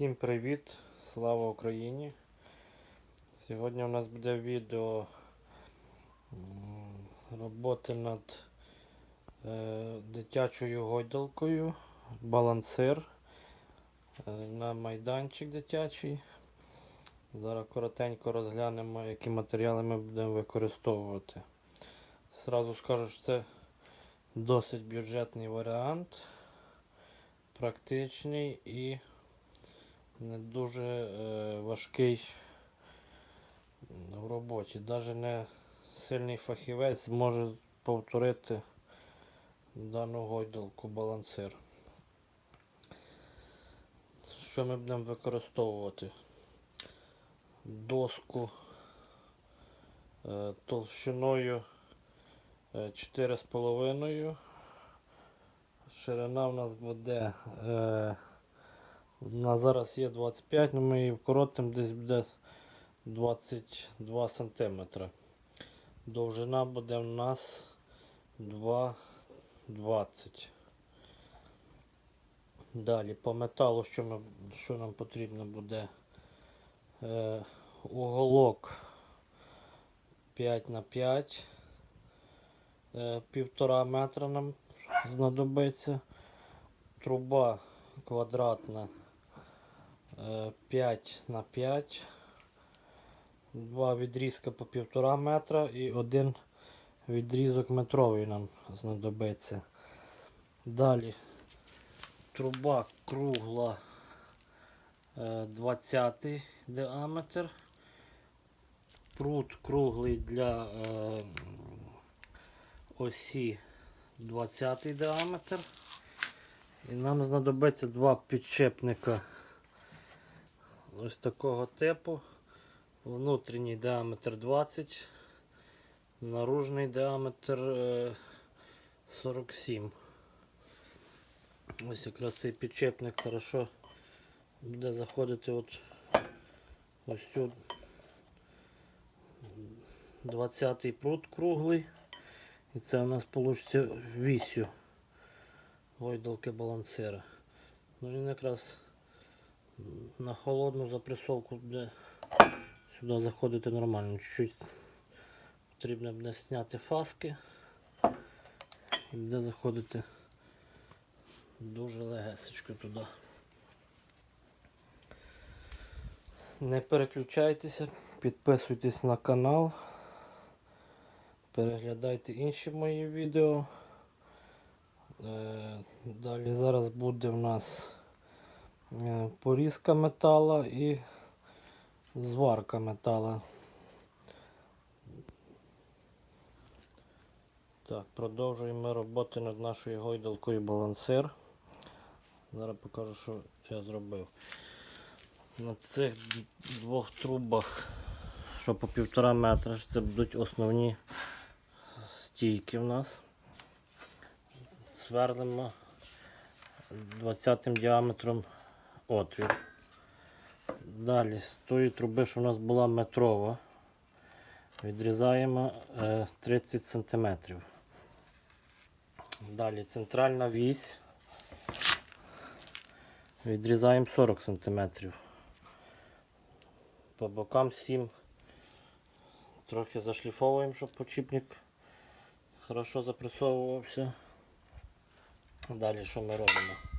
Всім привіт! Слава Україні! Сьогодні у нас буде відео роботи над е, дитячою гойдалкою, балансир е, на майданчик дитячий. Зараз коротенько розглянемо, які матеріали ми будемо використовувати. Зразу скажу, що це досить бюджетний варіант, практичний і не дуже е, важкий в роботі. Навіть не сильний фахівець зможе повторити дану гойдалку балансир. Що ми будемо використовувати? Доску е, товщиною е, 4,5. Ширина в нас буде. Е, на зараз є 25, але ми її вкоротимо десь буде 22 см. Довжина буде в нас 2,20. Далі по металу, що, ми, що нам потрібно буде е, уголок 5 на 5 е, півтора метра нам знадобиться. Труба квадратна 5 на 5 Два відрізка по півтора метра і один відрізок метровий нам знадобиться. Далі труба кругла е, 20 діаметр. Прут круглий для е, осі 20 діаметр. І нам знадобиться два підчепника ось такого типу. Внутрішній діаметр 20, наружний діаметр е, 47. Ось якраз цей підчепник хорошо буде заходити от ось цю 20 прут круглий. І це у нас вийде вісю гойдалки балансира. Ну він якраз на холодну запресовку буде сюди заходити нормально. Чуть-чуть потрібно буде зняти фаски і буде заходити дуже легесечко туди. Не переключайтеся, підписуйтесь на канал, переглядайте інші мої відео. Е, Далі зараз буде в нас порізка метала і зварка метала. Так, продовжуємо роботи над нашою гойдалкою балансир. Зараз покажу, що я зробив. На цих двох трубах, що по півтора метра, це будуть основні стійки в нас. Сверлимо 20 діаметром отвір. Далі з тої труби, що у нас була метрова, відрізаємо е, 30 см. Далі центральна вісь. Відрізаємо 40 см. По бокам 7. Трохи зашліфовуємо, щоб почіпник хорошо запресовувався. Далі що ми робимо?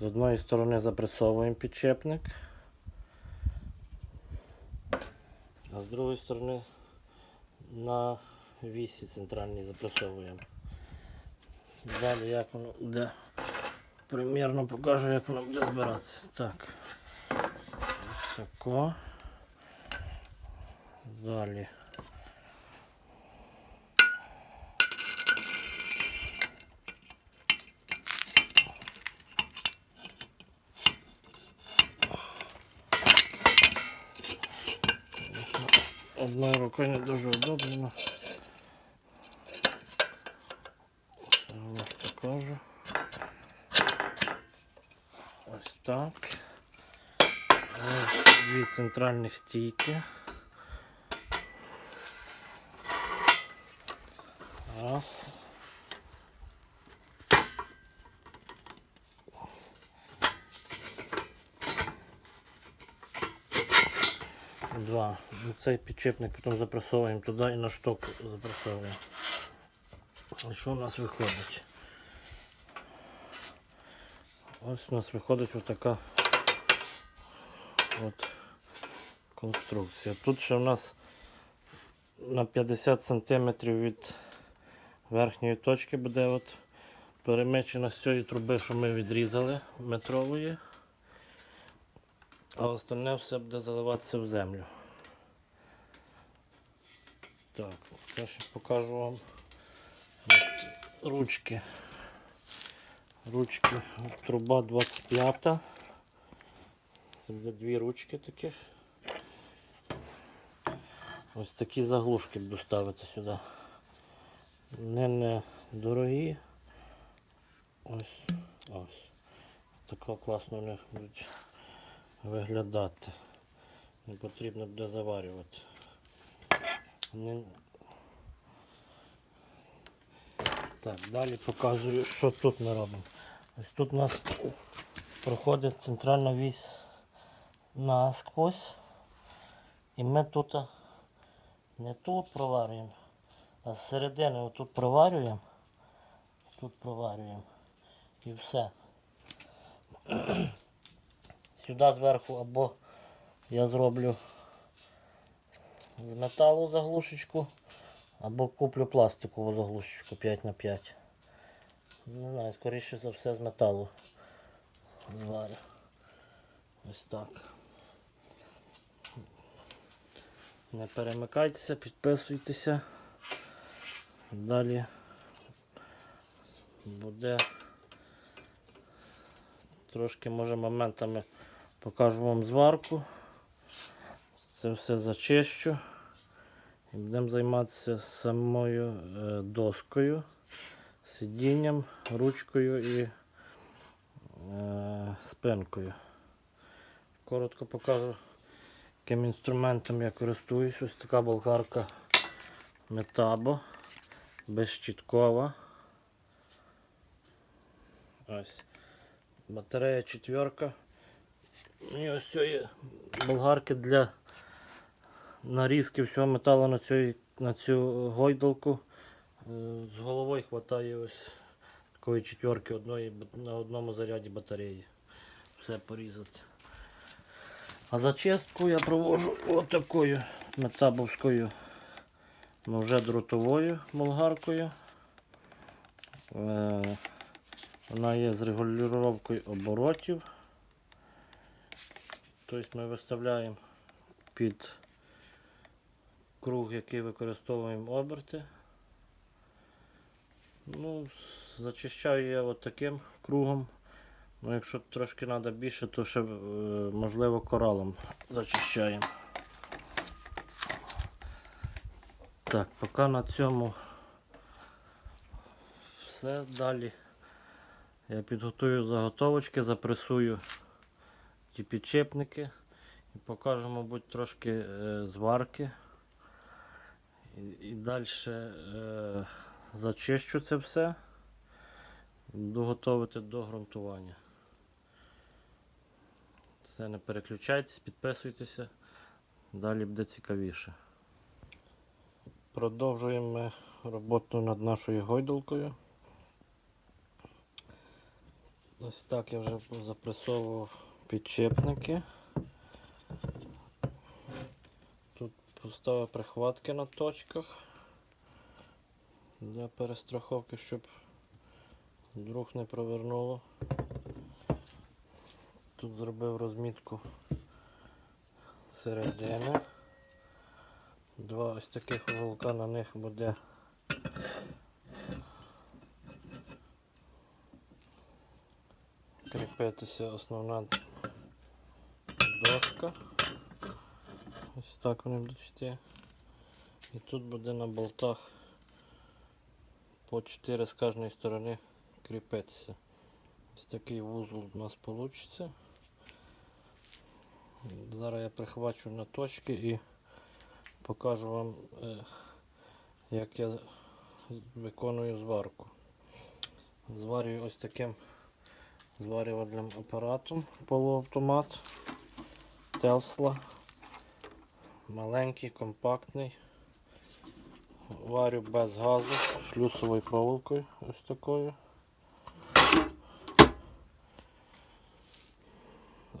З одної сторони запресовуємо підчепник. А з другої сторони на вісі центральній запресовуємо. Далі як воно буде, примірно покажу, як воно буде збиратися. Так. Ось тако. Далі. Одною рукою не дуже удобно. Це у нас покажу. Ось так. Ось дві центральних стійки. Два. Ну, Цей підчепник потім запресовуємо туди і на шток запресовуємо. І що у нас виходить? Ось у нас виходить отака от конструкція. Тут ще у нас на 50 см від верхньої точки буде от перемечена з цієї труби, що ми відрізали метрової, а остальне все буде заливатися в землю. Так, я ще покажу вам от ручки. Ручки, труба 25. Це буде дві ручки таких. Ось такі заглушки буду ставити сюди. Не, не дорогі. Ось ось. Тако класно вони будуть виглядати. Не потрібно буде заварювати. Не... Так, далі показую, що тут ми робимо. Ось тут у нас проходить центральна вісь насквозь. І ми тут не тут проварюємо, а з середини отут проварюємо. Тут проварюємо. І все. Сюди зверху або я зроблю з металу заглушечку, або куплю пластикову заглушечку 5х5. Не знаю, скоріше за все з металу зварю. Ось так. Не перемикайтеся, підписуйтеся. Далі буде трошки може моментами покажу вам зварку. Це все зачищу. І будемо займатися самою е, доскою, сидінням, ручкою і е, спинкою. Коротко покажу, яким інструментом я користуюсь. Ось така болгарка Метабо, безщіткова. Ось. Батарея четверка. І ось цієї болгарки для нарізки всього металу на цю, на цю гойдалку. Е, З головою вистачає ось такої четверки одної, на одному заряді батареї. Все порізати. А зачистку я проводжу отакою метабовською ну, вже дротовою болгаркою. Е, Вона є з регулюванням оборотів. Тобто ми виставляємо під круг, який використовуємо оберти. Ну, зачищаю я от таким кругом. Ну, якщо трошки треба більше, то ще е, можливо коралом зачищаємо. Так, поки на цьому все далі. Я підготую заготовочки, запресую ті підчепники і покажу, мабуть, трошки е, зварки. І, і далі е, зачищу це все. Буду готувати до ґрунтування. Все, не переключайтесь, підписуйтеся, далі буде цікавіше. Продовжуємо ми роботу над нашою гойдалкою. Ось так я вже запресовував підчепники. Тут поставив прихватки на точках для перестраховки, щоб вдруг не провернуло. Тут зробив розмітку середини. Два ось таких уголка на них буде кріпитися основна доска. Ось так вони будуть йти. І тут буде на болтах по 4 з кожної сторони кріпитися. Ось такий вузол у нас вийде. Зараз я прихвачу на точки і покажу вам, е, як я виконую зварку. Зварюю ось таким зварювальним апаратом полуавтомат Tesla. Маленький, компактний. Варю без газу, флюсовою проволокою ось такою.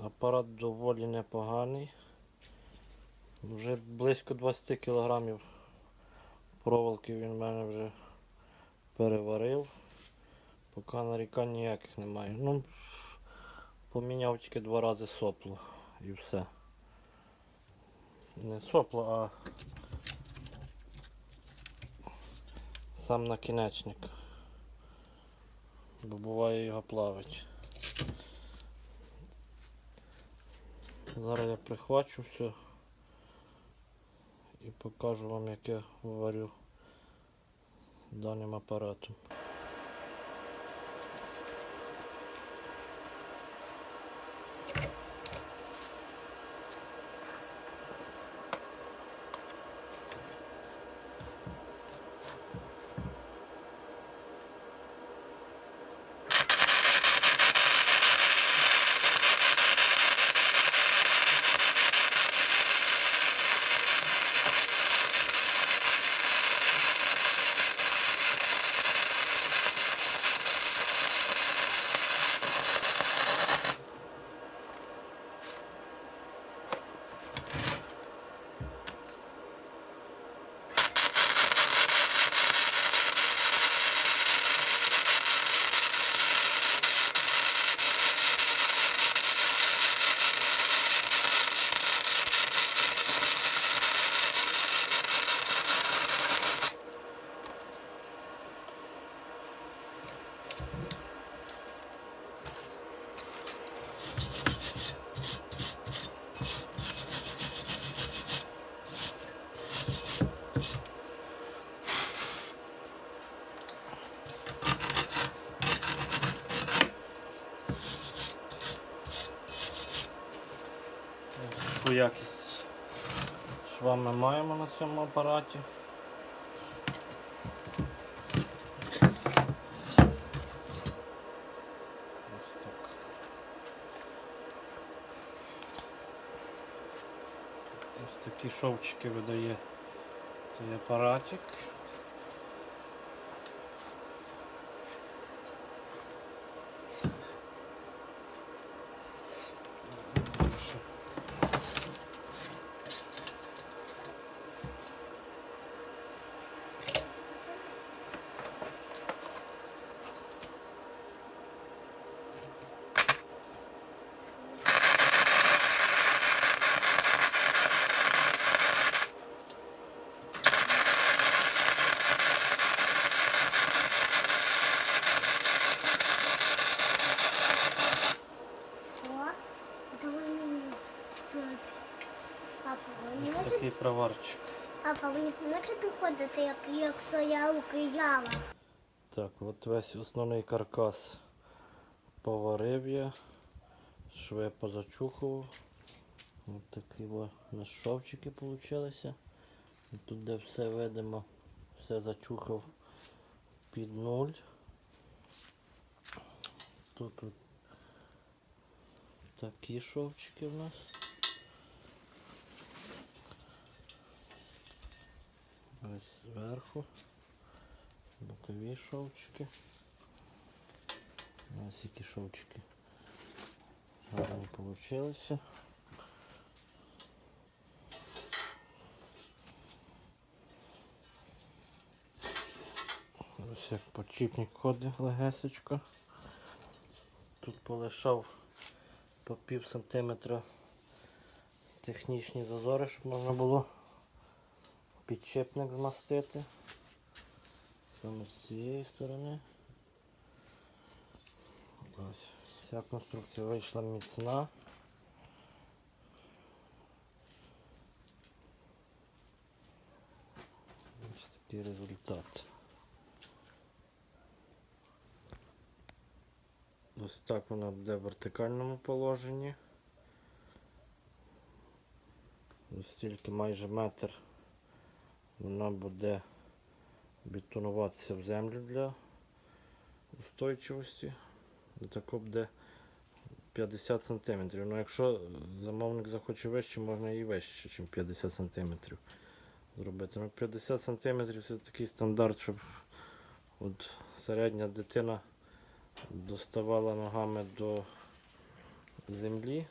Апарат доволі непоганий. Вже близько 20 кілограмів проволоки він в мене вже переварив. Поки нарікань ніяких немає. Ну, поміняв тільки два рази сопло і все. Не сопло, а сам накінечник. Бо буває його плавить. Зараз я прихвачу все і покажу вам, як я варю даним апаратом. Таку якість шва ми маємо на цьому апараті. Ось такі шовчики видає цей апаратик. Папа, ви не можете підходити, як, як я укрияла? Так, от весь основний каркас поварив я, шви позачухував. Ось такі нас шовчики. І Тут де все видимо, все зачухав під нуль. Тут от такі шовчики в нас. Ось зверху. Бокові шовчики. Ось які шовчики. Гарно получилося. Ось як почіпник ходить легесечко. Тут полишав по пів сантиметра технічні зазори, щоб можна було підчепник змастити. Саме з цієї сторони. Ось. Вся конструкція вийшла міцна. Ось такий результат. Ось так вона буде в вертикальному положенні. Ось тільки майже метр вона буде бетонуватися в землю для устойчивості. І буде 50 см. Ну, якщо замовник захоче вище, можна і вище, ніж 50 см зробити. Ну, 50 см це такий стандарт, щоб от середня дитина доставала ногами до землі.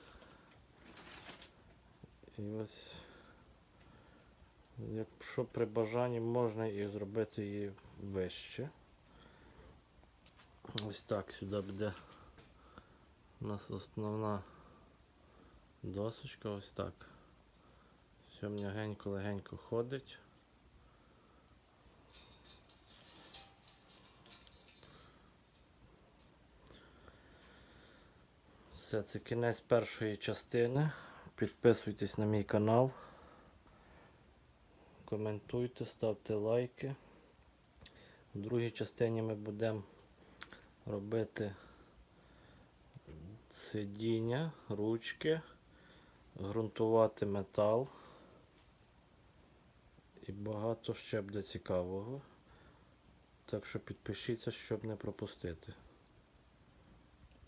І ось, якщо при бажанні можна і зробити її вище. Ось так сюди буде у нас основна досочка, ось так. Все м'ягенько легенько ходить. Все, це кінець першої частини. Підписуйтесь на мій канал. Коментуйте, ставте лайки. В другій частині ми будемо робити сидіння, ручки, ґрунтувати метал. І багато ще буде цікавого. Так що підпишіться, щоб не пропустити.